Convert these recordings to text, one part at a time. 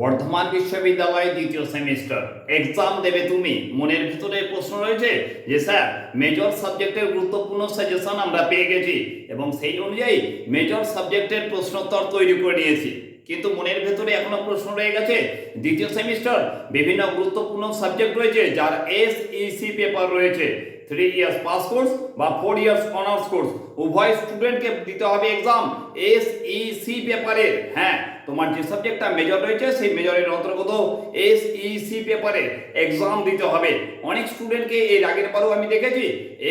বর্ধমান বিশ্ববিদ্যালয়ে দ্বিতীয় semester. Exam দেবে তুমি। মনের ভিতরে প্রশ্ন রয়েছে যে, স্যার মেজর সাবজেক্টের গুরুত্বপূর্ণ সাজেশন আমরা পেয়ে গেছি এবং সেই অনুযায়ী মেজর সাবজেক্টের প্রশ্নোত্তর তৈরি করে নিয়েছি। কিন্তু মনের ভেতরে এখনও প্রশ্ন রয়ে গেছে, দ্বিতীয় সেমিস্টার, বিভিন্ন গুরুত্বপূর্ণ সাবজেক্ট রয়েছে যার এস ইসি পেপার রয়েছে। থ্রি ইয়ার্স পাস কোর্স বা ফোর ইয়ার্স অনার্স কোর্স উভয় স্টুডেন্টকে দিতে হবে এক্সাম এস ইসি পেপারের হ্যাঁ তোমার যে সাবজেক্টটা মেজর রয়েছে, সেই মেজরের অন্তর্গত এস ইসি পেপারে এক্সাম দিতে হবে। অনেক স্টুডেন্টকে এর আগের বারও আমি দেখেছি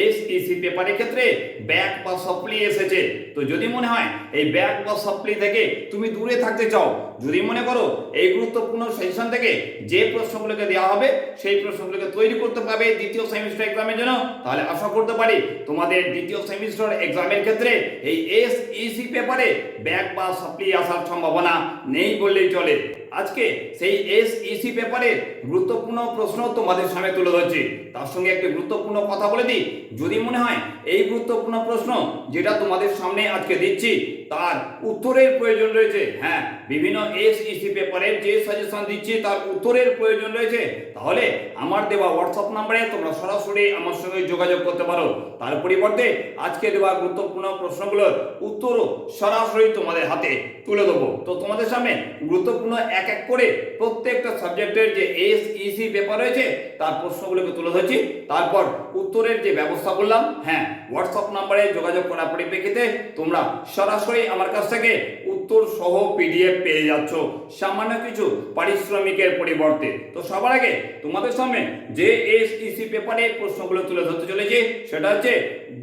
এস ইসি পেপারের ক্ষেত্রে ব্যাক বা সাপ্লি এসেছে। তো যদি মনে হয়, এই ব্যাক বা সাপ্লি থেকে তুমি দূরে থাকতে চাও, যদি মনে করো এই গুরুত্বপূর্ণ সেশন থেকে যে প্রশ্নগুলোকে দেওয়া হবে, সেই প্রশ্নগুলোকে তৈরি করতে পারবে দ্বিতীয় সেমিস্টার এক্সামের জন্য, তাহলে আশা করতে পারি তোমাদের দ্বিতীয় সেমিস্টার এক্সামের ক্ষেত্রে এই এস ইসি পেপারে ব্যাক বা সাপ্লি আসার সম্ভাবনা নেই বললেই চলে। আজকে সেই এস ইসি পেপারের গুরুত্বপূর্ণ প্রশ্ন তোমাদের সামনে তুলে ধরছি। তার সঙ্গে একটি গুরুত্বপূর্ণ কথা বলে দিই। যদি মনে হয় এই গুরুত্বপূর্ণ প্রশ্ন যেটা তোমাদের সামনে আজকে দিচ্ছি, তার উত্তরের প্রয়োজন রয়েছে। হ্যাঁ বিভিন্ন এস ইসি পেপারের যে সাজেশন দিচ্ছি, তার উত্তরের প্রয়োজন রয়েছে। তাহলে আমার দেওয়া হোয়াটসঅ্যাপ নাম্বারে তোমরা সরাসরি আমার সঙ্গে যোগাযোগ করতে পারো। তার পরিবর্তে আজকে দেওয়া গুরুত্বপূর্ণ প্রশ্নগুলোর উত্তরও সরাসরি তোমাদের হাতে তুলে দেবো। তো তোমাদের সামনে গুরুত্বপূর্ণ এক এক করে প্রত্যেকটা সাবজেক্টের যে এস ইসি পেপার রয়েছে, তার প্রশ্নগুলোকে তুলে ধরছি। তারপর উত্তরের যে ব্যবস্থা করলাম হ্যাঁ হোয়াটসঅ্যাপ নাম্বারে যোগাযোগ করার পরিপ্রেক্ষিতে তোমরা সরাসরি আমার কাছ থেকে উত্তর সহ পিডিএফ পেয়ে যাচ্ছ। সামান্য কিছু পারিশ্রমিকের পরিবর্তে। তো সবার আগে তোমাদের সামনে যে এস ইসি পেপারে প্রশ্নগুলো তুলে ধরতে চলেছে, সেটা হচ্ছে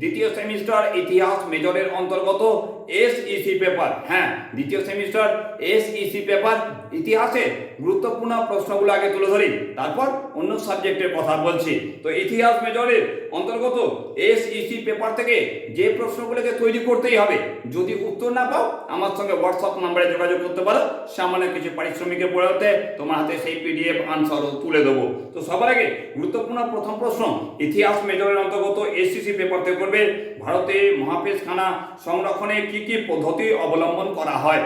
দ্বিতীয় সেমিস্টার ইতিহাস মেজরের অন্তর্গত এস ইসি পেপার হ্যাঁ দ্বিতীয় সেমিস্টার এস ইসি পেপার ইতিহাসে গুরুত্বপূর্ণ প্রশ্নগুলো আগে তুলে ধরি, তারপর অন্য সাবজেক্টের কথা বলছি। তো ইতিহাস মেজরের অন্তর্গত এস ইসি পেপার থেকে যে প্রশ্নগুলোকে তৈরি করতেই হবে, যদি উত্তর না পাও, আমার সঙ্গে হোয়াটসঅ্যাপ নাম্বারে যোগাযোগ করতে পারো। সামান্য কিছু পারিশ্রমিকের পরিবর্তে তোমার হাতে সেই পিডিএফ আনসারও তুলে দেবো। তো সবার আগে গুরুত্বপূর্ণ প্রথম প্রশ্ন, ইতিহাস মেজরের অন্তর্গত এসসিসি পেপার থেকে করবে ভারতে মহাপেশখানা সংরক্ষণে কি কি কি পদ্ধতি অবলম্বন করা হয়?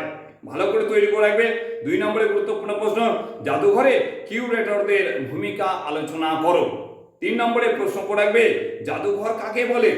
ভালো করে তৈরি করে রাখবে। দুই নম্বরে গুরুত্বপূর্ণ প্রশ্ন, জাদুঘরে কিউরেটরদের ভূমিকা আলোচনা করো। তিন নম্বরে প্রশ্ন করে রাখবে, জাদুঘর কাকে বলে?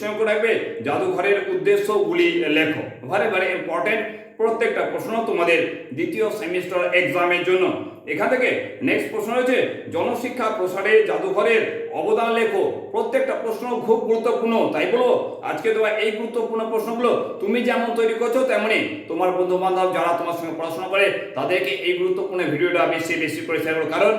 সঙ্গে করে রাখবে, জাদুঘরের উদ্দেশ্যগুলি লেখো। ভারে ভারে ইম্পর্টেন্ট প্রত্যেকটা প্রশ্ন তোমাদের দ্বিতীয় সেমিস্টার এক্সামের জন্য। এখান থেকে নেক্সট প্রশ্ন রয়েছে জনশিক্ষা প্রসারে জাদুঘরের অবদান লেখো। প্রত্যেকটা প্রশ্ন খুব গুরুত্বপূর্ণ। তাই বলো, আজকে তোমার এই গুরুত্বপূর্ণ প্রশ্নগুলো তুমি যেমন তৈরি করছ তেমনই তোমার বন্ধু বান্ধব যারা তোমার সঙ্গে পড়াশোনা করে, তাদেরকে এই গুরুত্বপূর্ণ ভিডিওটা বেশি বেশি করে শেয়ার করো। কারণ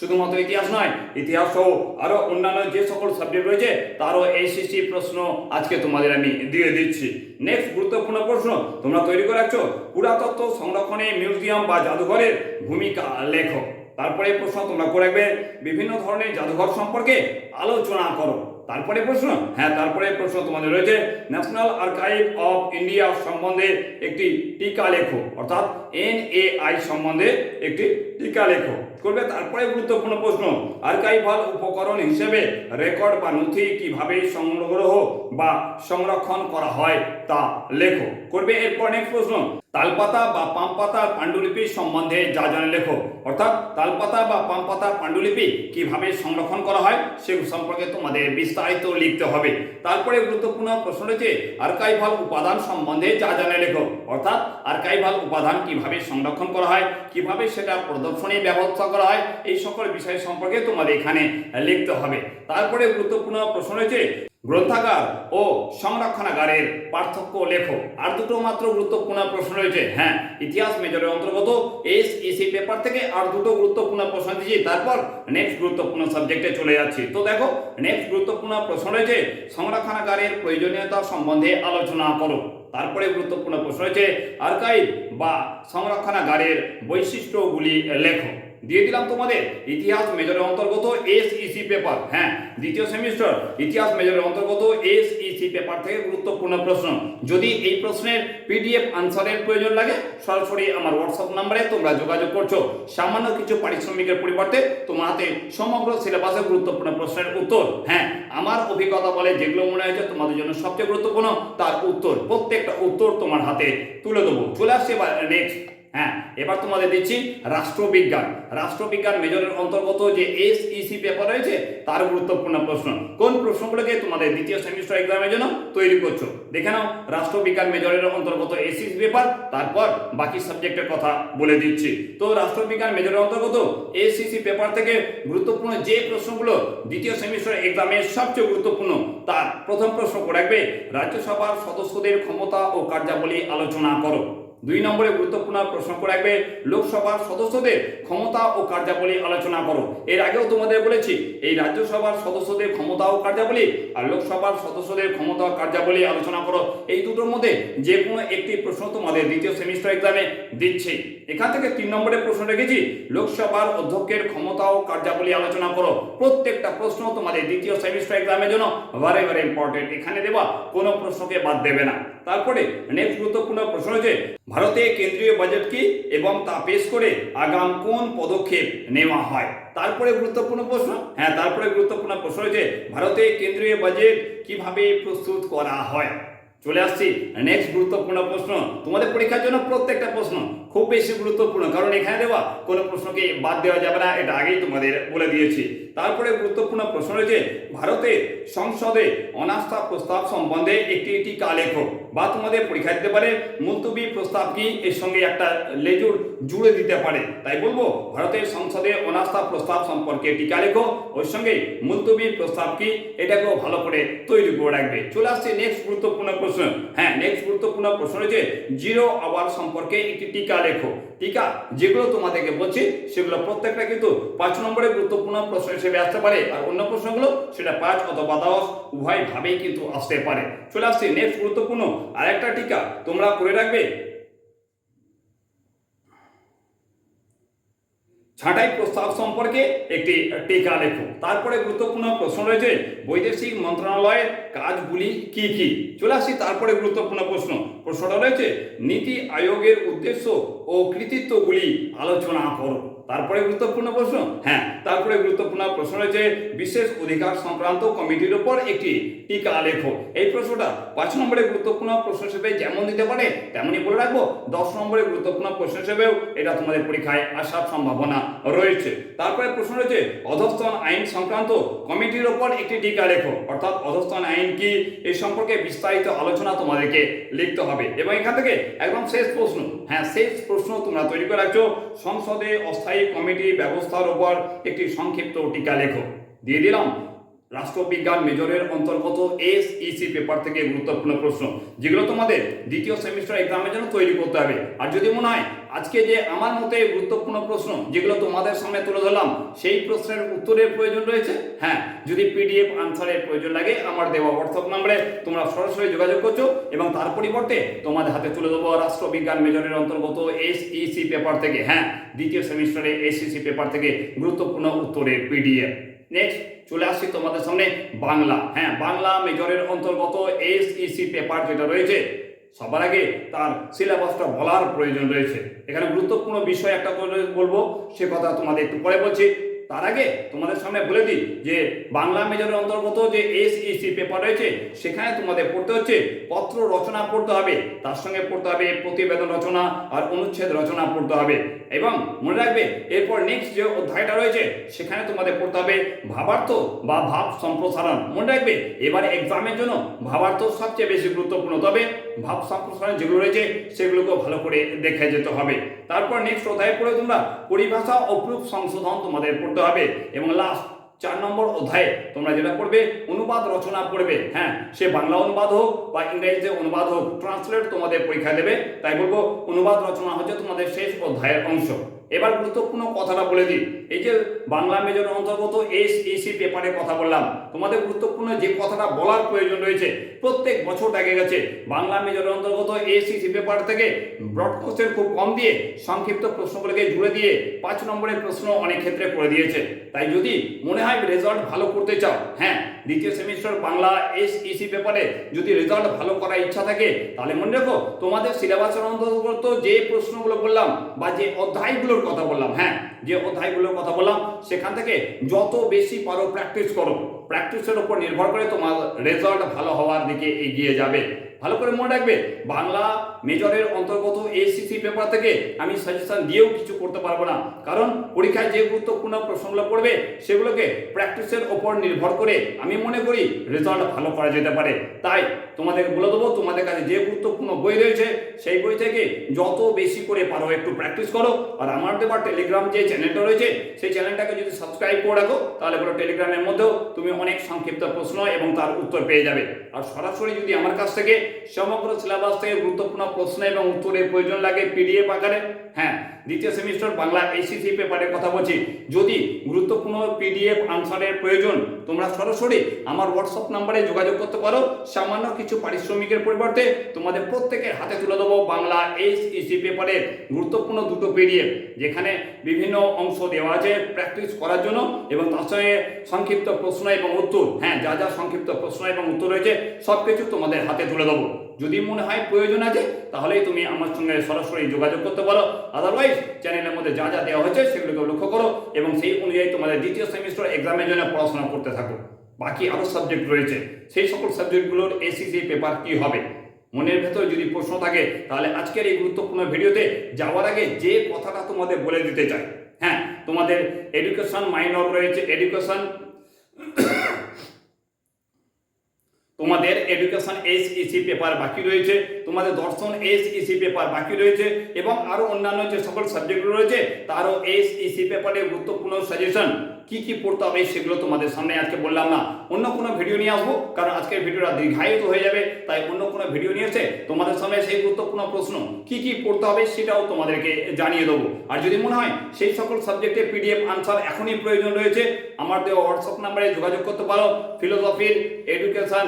শুধুমাত্র ইতিহাস নয়, ইতিহাস সহ আরও অন্যান্য যে সকল সাবজেক্ট রয়েছে, তারও এইচএসসি প্রশ্ন আজকে তোমাদের আমি দিয়ে দিচ্ছি। নেক্সট গুরুত্বপূর্ণ প্রশ্ন তোমরা তৈরি করে রাখছো? পুরাতত্ত্ব সংরক্ষণে মিউজিয়াম বা জাদুঘরের ভূমিকা লেখো। তারপরে প্রশ্ন তোমরা করে রাখবে, বিভিন্ন ধরনের জাদুঘর সম্পর্কে আলোচনা করো। তারপরে প্রশ্ন? হ্যাঁ তারপরে প্রশ্ন তোমাদের রয়েছে, ন্যাশনাল আর্কাইভ অফ ইন্ডিয়া সম্বন্ধে একটি টিকা লেখো। অর্থাৎ এনএআই সম্বন্ধে একটি টিকা লেখো। করবে, তারপরে গুরুত্বপূর্ণ প্রশ্ন আর্কাইভাল উপকরণ হিসেবে রেকর্ড বা নথি কীভাবে সংগ্রহ বা সংরক্ষণ করা হয় তা লেখো। করবে এরপর নেক্সট প্রশ্ন। তালপাতা বা পামপাতার পাণ্ডুলিপি সম্বন্ধে যা জানে লেখো। অর্থাৎ তালপাতা বা পাম পাতার পাণ্ডুলিপি কীভাবে সংরক্ষণ করা হয় সে সম্পর্কে তোমাদের বিস্তারিত লিখতে হবে। তারপরে গুরুত্বপূর্ণ প্রশ্ন রয়েছে, আর্কাইভাল উপাদান সম্বন্ধে যা জানে লেখো। অর্থাৎ আর্কাইভাল উপাদান কীভাবে সংরক্ষণ করা হয়, কীভাবে সেটা প্রদর্শনী ব্যবস্থা করা হয়, এই সকল বিষয় সম্পর্কে তোমাদের এখানে লিখতে হবে। তারপরে গুরুত্বপূর্ণ প্রশ্ন রয়েছে গ্রন্থাগার ও সংরক্ষণাগারের পার্থক্য লেখো আর দুটো মাত্র গুরুত্বপূর্ণ প্রশ্ন রয়েছে। হ্যাঁ ইতিহাস মেজরের অন্তর্গত এস ইসি পেপার থেকে আর দুটো গুরুত্বপূর্ণ প্রশ্ন দিয়েছি। তারপর নেক্সট গুরুত্বপূর্ণ সাবজেক্টে চলে যাচ্ছি। তো দেখো নেক্সট গুরুত্বপূর্ণ প্রশ্ন রয়েছে, সংরক্ষণাগারের প্রয়োজনীয়তা সম্বন্ধে আলোচনা করো। তারপরে গুরুত্বপূর্ণ প্রশ্ন রয়েছে আর্কাইভ বা সংরক্ষণাগারের বৈশিষ্ট্যগুলি লেখো। দিয়ে দিলাম তোমাদের ইতিহাস মেজরের অন্তর্গত এস ইসি পেপার হ্যাঁ দ্বিতীয় সেমিস্টার ইতিহাস মেজরের অন্তর্গত এস ইসি পেপার থেকে গুরুত্বপূর্ণ প্রশ্ন। যদি এই প্রশ্নের পিডিএফ আনসারের প্রয়োজন লাগে, সরাসরি আমার হোয়াটসঅ্যাপ নাম্বারে তোমরা যোগাযোগ করছ। সামান্য কিছু পারিশ্রমিকের পরিবর্তে তোমার হাতে সমগ্র সিলেবাসের গুরুত্বপূর্ণ প্রশ্নের উত্তর। হ্যাঁ আমার অভিজ্ঞতা বলে যেগুলো মনে হয়েছে তোমাদের জন্য সবচেয়ে গুরুত্বপূর্ণ, তার উত্তর, প্রত্যেকটা উত্তর তোমার হাতে তুলে দেবো। চলে আসছে এবার নেক্সট হ্যাঁ এবার তোমাদের দিচ্ছি রাষ্ট্রবিজ্ঞান। রাষ্ট্রবিজ্ঞান মেজরের অন্তর্গত যে এস ইসি পেপার রয়েছে, তার গুরুত্বপূর্ণ প্রশ্ন। কোন প্রশ্নগুলোকে তোমাদের দ্বিতীয় সেমিস্টার এক্সামের জন্য তৈরি করছ? দেখে নাও, রাষ্ট্রবিজ্ঞান মেজরের অন্তর্গত এসিসি পেপার তারপর বাকি সাবজেক্টের কথা বলে দিচ্ছি। তো রাষ্ট্রবিজ্ঞান মেজরের অন্তর্গত এসিসি পেপার থেকে গুরুত্বপূর্ণ যে প্রশ্নগুলো দ্বিতীয় সেমিস্টার এক্সামে সবচেয়ে গুরুত্বপূর্ণ, তার প্রথম প্রশ্ন রাখবে, রাজ্যসভার সদস্যদের ক্ষমতা ও কার্যাবলী আলোচনা করো। দুই নম্বরে গুরুত্বপূর্ণ প্রশ্ন করে রাখবে, লোকসভার সদস্যদের ক্ষমতা ও কার্যাবলী আলোচনা করো। এর আগেও তোমাদের বলেছি, এই রাজ্যসভার সদস্যদের ক্ষমতা ও কার্যাবলী আর লোকসভার সদস্যদের ক্ষমতা ও কার্যাবলী আলোচনা করো। এই দুটোর মধ্যে যে কোনো একটি প্রশ্ন তোমাদের দ্বিতীয় সেমিস্টার এক্সামে দিচ্ছে। এখান থেকে তিন নম্বরের প্রশ্ন রেখেছি, লোকসভার অধ্যক্ষের ক্ষমতা ও কার্যাবলী আলোচনা করো। প্রত্যেকটা প্রশ্ন তোমাদের দ্বিতীয় সেমিস্টার এক্সামের জন্য ভেরি ভেরি ইম্পর্টেন্ট এখানে দেওয়া কোনো প্রশ্নকে বাদ দেবে না। তারপরে নেক্সট গুরুত্বপূর্ণ প্রশ্ন হচ্ছে, ভারতে কেন্দ্রীয় বাজেট কি এবং তা পেশ করে আগাম কোন পদক্ষেপ নেওয়া হয়? তারপরে গুরুত্বপূর্ণ প্রশ্ন হ্যাঁ তারপরে গুরুত্বপূর্ণ প্রশ্ন হচ্ছে, ভারতে কেন্দ্রীয় বাজেট কীভাবে প্রস্তুত করা হয়? চলে আসছি নেক্সট গুরুত্বপূর্ণ প্রশ্ন। তোমাদের পরীক্ষার জন্য প্রত্যেকটা প্রশ্ন খুব বেশি গুরুত্বপূর্ণ, কারণ এখানে দেওয়া কোনো প্রশ্নকে বাদ দেওয়া যাবে না, এটা আগেই তোমাদের বলে দিয়েছি। তারপরে গুরুত্বপূর্ণ প্রশ্ন রয়েছে ভারতের সংসদে অনাস্থা প্রস্তাব সম্বন্ধে একটি টিকা লেখো। বা তোমাদের পরীক্ষা দিতে পারে মুলতবি প্রস্তাব কি? এর সঙ্গে একটা লেজুর জুড়ে দিতে পারে। তাই বলব, ভারতের সংসদে অনাস্থা প্রস্তাব সম্পর্কে টিকা লেখো ওর সঙ্গে মুলতবি প্রস্তাব কি, এটাকেও ভালো করে তৈরি করে রাখবে। চলে আসছে নেক্সট গুরুত্বপূর্ণ প্রশ্ন। হ্যাঁ নেক্সট গুরুত্বপূর্ণ প্রশ্ন রয়েছে জিরো আওয়ার সম্পর্কে একটি টিকা লেখো টিকা যেগুলো তোমাদেরকে বলছি, সেগুলো প্রত্যেকটা কিন্তু পাঁচ নম্বরের গুরুত্বপূর্ণ প্রশ্ন হিসেবে আসতে পারে। আর অন্য প্রশ্নগুলো, সেটা পাঁচ অথবা দশ উভয় ভাবেই কিন্তু আসতে পারে। চলে আসছে নেক্সট গুরুত্বপূর্ণ আরেকটা টিকা, তোমরা করে রাখবে ছাঁটাই প্রস্তাব সম্পর্কে একটি টিকা লেখো। তারপরে গুরুত্বপূর্ণ প্রশ্ন রয়েছে, বৈদেশিক মন্ত্রণালয়ের কাজগুলি কি কি? চলে আসি তারপরে গুরুত্বপূর্ণ প্রশ্ন। প্রশ্নটা রয়েছে, নীতি আয়োগের উদ্দেশ্য ও কৃতিত্বগুলি আলোচনা করো। তারপরে গুরুত্বপূর্ণ প্রশ্ন? হ্যাঁ তারপরে গুরুত্বপূর্ণ প্রশ্ন রয়েছে, বিশেষ অধিকার সংক্রান্ত কমিটির উপর একটি টিকা লেখো। এই প্রশ্নটা পাঁচ নম্বরে গুরুত্বপূর্ণ প্রশ্ন হিসেবে যেমন দিতে পারে, তেমনই বলে রাখব। দশ নম্বরে গুরুত্বপূর্ণ প্রশ্ন হিসেবেও এটা তোমাদের পরীক্ষায় আসার সম্ভাবনা রয়েছে। তারপরে প্রশ্ন রয়েছে অধস্থন আইন সংক্রান্ত কমিটির ওপর একটি টিকা লেখো। অর্থাৎ অধস্থন আইন কি? এই সম্পর্কে বিস্তারিত আলোচনা তোমাদেরকে লিখতে হবে। এবং এখান থেকে একদম শেষ প্রশ্ন। হ্যাঁ শেষ প্রশ্ন তোমরা তৈরি করে রাখছো। সংসদে অস্থায়ী কমিটি ব্যবস্থার উপর একটি সংক্ষিপ্ত টিকা লেখ। দিয়ে দিলাম। রাষ্ট্রবিজ্ঞান মেজরের অন্তর্গত এস ইসি পেপার থেকে গুরুত্বপূর্ণ প্রশ্ন, যেগুলো তোমাদের দ্বিতীয় সেমিস্টার এক্সামের জন্য তৈরি করতে হবে। আর যদি মনে হয় আজকে যে আমার মতে গুরুত্বপূর্ণ প্রশ্ন, যেগুলো তোমাদের সামনে তুলে ধরলাম, সেই প্রশ্নের উত্তরের প্রয়োজন রয়েছে? হ্যাঁ যদি পিডিএফ আনসারের প্রয়োজন লাগে, আমার দেওয়া হোয়াটসঅ্যাপ নাম্বারে তোমরা সরাসরি যোগাযোগ করছ এবং তার পরিবর্তে তোমাদের হাতে তুলে দেবো রাষ্ট্রবিজ্ঞান মেজরের অন্তর্গত এস ইসি পেপার থেকে হ্যাঁ দ্বিতীয় সেমিস্টারে এসইসি পেপার থেকে গুরুত্বপূর্ণ উত্তরের পিডিএফ। নেক্সট চলে আসছি তোমাদের সামনে বাংলা। হ্যাঁ বাংলা মেজরের অন্তর্গত এসইসি পেপার যেটা রয়েছে, সবার আগে তার সিলেবাসটা বলার প্রয়োজন রয়েছে। এখানে গুরুত্বপূর্ণ বিষয় একটা বলব, সে কথা তোমাদের একটু পরে বলছি। তার আগে তোমাদের সামনে বলে দিই যে বাংলা মেজরের অন্তর্গত যে এসইসি পেপার রয়েছে, সেখানে তোমাদের পড়তে হচ্ছে পত্র রচনা পড়তে হবে, তার সঙ্গে পড়তে হবে প্রতিবেদন রচনা আর অনুচ্ছেদ রচনা পড়তে হবে। এবং মনে রাখবে, এরপর নেক্সট যে অধ্যায়টা রয়েছে, সেখানে তোমাদের পড়তে হবে ভাবার্থ বা ভাব সম্প্রসারণ। মনে রাখবে, এবার এক্সামের জন্য ভাবার্থ সবচেয়ে বেশি গুরুত্বপূর্ণ। তবে ভাব সম্প্রসারণ যেগুলো রয়েছে, সেগুলোকে ভালো করে দেখে যেতে হবে। তারপর নেক্সট অধ্যায় পড়ে তোমরা পরিভাষা ও প্রুফ সংশোধন তোমাদের পড়তে হবে এবং লাস্ট চার নম্বর অধ্যায়ে তোমরা যেটা পড়বে, অনুবাদ রচনা করবে হ্যাঁ সে বাংলা অনুবাদ হোক বা ইংরেজিতে অনুবাদ হোক ট্রান্সলেট তোমাদের পরীক্ষা দেবে। তাই বলব, অনুবাদ রচনা হচ্ছে তোমাদের শেষ অধ্যায়ের অংশ। এবার গুরুত্বপূর্ণ কথাটা বলে দিই। এই যে বাংলা মেজর অন্তর্গত এস এসি পেপারে কথা বললাম। তোমাদের গুরুত্বপূর্ণ যে কথাটা বলার প্রয়োজন রয়েছে, প্রত্যেক বছর দেখা গেছে, বাংলা মেজর অন্তর্গত এসিসি পেপার থেকে ব্রড কোশ্চেন খুব কম দিয়ে সংক্ষিপ্ত প্রশ্নগুলোকে জুড়ে দিয়ে পাঁচ নম্বরের প্রশ্ন অনেক ক্ষেত্রে করে দিয়েছে। তাই যদি মনে হয় রেজাল্ট ভালো করতে চাও হ্যাঁ দ্বিতীয় সেমিস্টার বাংলা এস ইসি পেপারে যদি রেজাল্ট ভালো করার ইচ্ছা থাকে, তাহলে মনে রাখো, তোমাদের সিলেবাসের অন্তর্গত যে প্রশ্নগুলো বললাম বা যে অধ্যায়গুলোর কথা বললাম হ্যাঁ যে অধ্যায়গুলোর কথা বললাম, সেখান থেকে যত বেশি পারো প্র্যাকটিস করো। প্র্যাকটিসের উপর নির্ভর করে তোমার রেজাল্ট ভালো হওয়ার দিকে এগিয়ে যাবে। ভালো করে মনে রাখবে, বাংলা মেজরের অন্তর্গত এসিসি পেপার থেকে আমি সাজেশন দিয়েও কিছু করতে পারব না। কারণ পরীক্ষায় যে গুরুত্বপূর্ণ প্রশ্নগুলো পড়বে, সেগুলোকে প্র্যাকটিসের ওপর নির্ভর করে আমি মনে করি রেজাল্ট ভালো করা যেতে পারে। তাই তোমাদের বলে দেবো, তোমাদের কাছে যে গুরুত্বপূর্ণ বই রয়েছে, সেই বই থেকে যত বেশি করে পারো একটু প্র্যাকটিস করো। আর আমার দেবার টেলিগ্রাম যে চ্যানেলটা রয়েছে, সেই চ্যানেলটাকে যদি সাবস্ক্রাইব করে রাখো, তাহলে বলো টেলিগ্রামের মধ্যেও তুমি অনেক সংক্ষিপ্ত প্রশ্ন এবং তার উত্তর পেয়ে যাবে। আর সরাসরি যদি আমার কাছ থেকে সমগ্র সিলেবাস থেকে গুরুত্বপূর্ণ প্রশ্ন এবং উত্তরের প্রয়োজন লাগে পিডিএফ আকারে হ্যাঁ দ্বিতীয় সেমিস্টার বাংলা এসিসি পেপারের কথা বলছি। যদি গুরুত্বপূর্ণ পিডিএফ আনসারের প্রয়োজন, তোমরা সরাসরি আমার হোয়াটসঅ্যাপ নাম্বারে যোগাযোগ করতে পারো। সামান্য কিছু পারিশ্রমিকের পরিবর্তে তোমাদের প্রত্যেকের হাতে তুলে দেবো বাংলা এসইসি পেপারের গুরুত্বপূর্ণ দুটো পিডিএফ যেখানে বিভিন্ন অংশ দেওয়া আছে প্র্যাকটিস করার জন্য এবং তার সঙ্গে সংক্ষিপ্ত প্রশ্ন এবং উত্তর। হ্যাঁ যা যা সংক্ষিপ্ত প্রশ্ন এবং উত্তর রয়েছে সব কিছু তোমাদের হাতে তুলে দেবো। যদি মনে হয় প্রয়োজন আছে, তাহলেই তুমি আমার সঙ্গে সরাসরি যোগাযোগ করতে পারো। আদারওয়াইজ চ্যানেলের মধ্যে যা যা দেওয়া হয়েছে সেগুলোকে লক্ষ্য করো এবং সেই অনুযায়ী তোমাদের দ্বিতীয় সেমিস্টার এক্সামের জন্য পড়াশোনা করতে থাকো। বাকি আরও সাবজেক্ট রয়েছে। সেই সকল সাবজেক্টগুলোর এসিসি পেপার কি হবে? মনের ভেতর যদি প্রশ্ন থাকে, তাহলে আজকের এই গুরুত্বপূর্ণ ভিডিওতে যাওয়ার আগে যে কথাটা তোমাদের বলে দিতে চাই। হ্যাঁ তোমাদের এডুকেশন মাইনর রয়েছে। এডুকেশন তোমাদের education S E C paper বাকি রয়েছে, তোমাদের দর্শন এস ইসি পেপার বাকি রয়েছে এবং আরও অন্যান্য যে সকল সাবজেক্ট রয়েছে, তারও এস ইসি পেপারে গুরুত্বপূর্ণ সাজেশন কি কি পড়তে হবে সেগুলো তোমাদের সামনে আজকে বললাম না। অন্য কোনো ভিডিও নিয়ে আসব, কারণ আজকের ভিডিওটা দীর্ঘায়িত হয়ে যাবে, তাই অন্য কোনো ভিডিও নিয়ে এসে তোমাদের সামনে সেই গুরুত্বপূর্ণ প্রশ্ন, কি কি পড়তে হবে সেটাও তোমাদেরকে জানিয়ে দেবো। আর যদি মনে হয় সেই সকল সাবজেক্টে পিডিএফ আনসার এখনই প্রয়োজন রয়েছে, আমার দেওয়া হোয়াটসঅ্যাপ নাম্বারে যোগাযোগ করতে পারো। ফিলোসফির এডুকেশন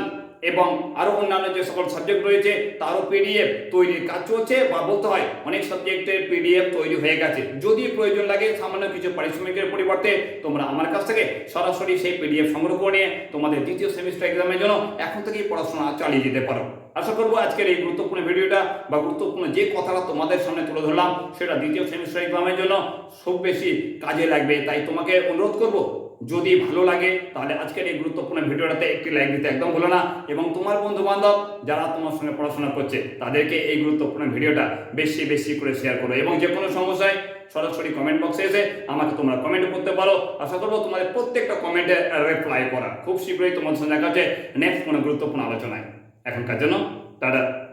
এবং আরও অন্যান্য যে সকল সাবজেক্ট রয়েছে, তারও পিডিএফ তৈরির কাজ চলছে বা বলতে হয়, অনেক সাবজেক্টের পিডিএফ তৈরি হয়ে গেছে। যদি প্রয়োজন লাগে সামান্য কিছু পারিশ্রমিকের পরিবর্তে, তোমরা আমার কাছ থেকে সরাসরি সেই পিডিএফ সংগ্রহ করে নিয়ে তোমাদের দ্বিতীয় সেমিস্টার এক্সামের জন্য এখন থেকেই পড়াশোনা চালিয়ে যেতে পারো। আশা করব আজকের এই গুরুত্বপূর্ণ ভিডিওটা বা গুরুত্বপূর্ণ যে কথাটা তোমাদের সামনে তুলে ধরলাম, সেটা দ্বিতীয় সেমিস্টার এক্সামের জন্য খুব বেশি কাজে লাগবে। তাই তোমাকে অনুরোধ করব যদি ভালো লাগে, তাহলে আজকের এই গুরুত্বপূর্ণ ভিডিওটাতে একটি লাইক দিতে একদম ভুলো না। এবং তোমার বন্ধু বান্ধব যারা তোমার সঙ্গে পড়াশোনা করছে, তাদেরকে এই গুরুত্বপূর্ণ ভিডিওটা বেশি বেশি করে শেয়ার করো। এবং যে কোনো সমস্যায় সরাসরি কমেন্ট বক্সে এসে আমাকে তোমরা কমেন্ট করতে পারো। আশা করব তোমাদের প্রত্যেকটা কমেন্টে রিপ্লাই করা খুব শীঘ্রই তোমার সঙ্গে দেখা হচ্ছে নেক্সট কোনো গুরুত্বপূর্ণ আলোচনায়। এখনকার জন্য, টাটা।